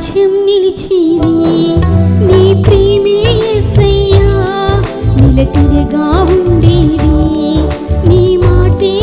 సాక్ష్యం నిలిచింది నీ ప్రేమే యేసయ్యా నిలకడగా ఉండేది. నీ మాటే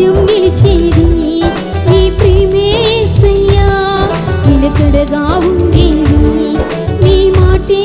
నిత్యం నిలిచేది నీ ప్రేమే యేసయ్యా నిలకడగా ఉండేది నీ మాటే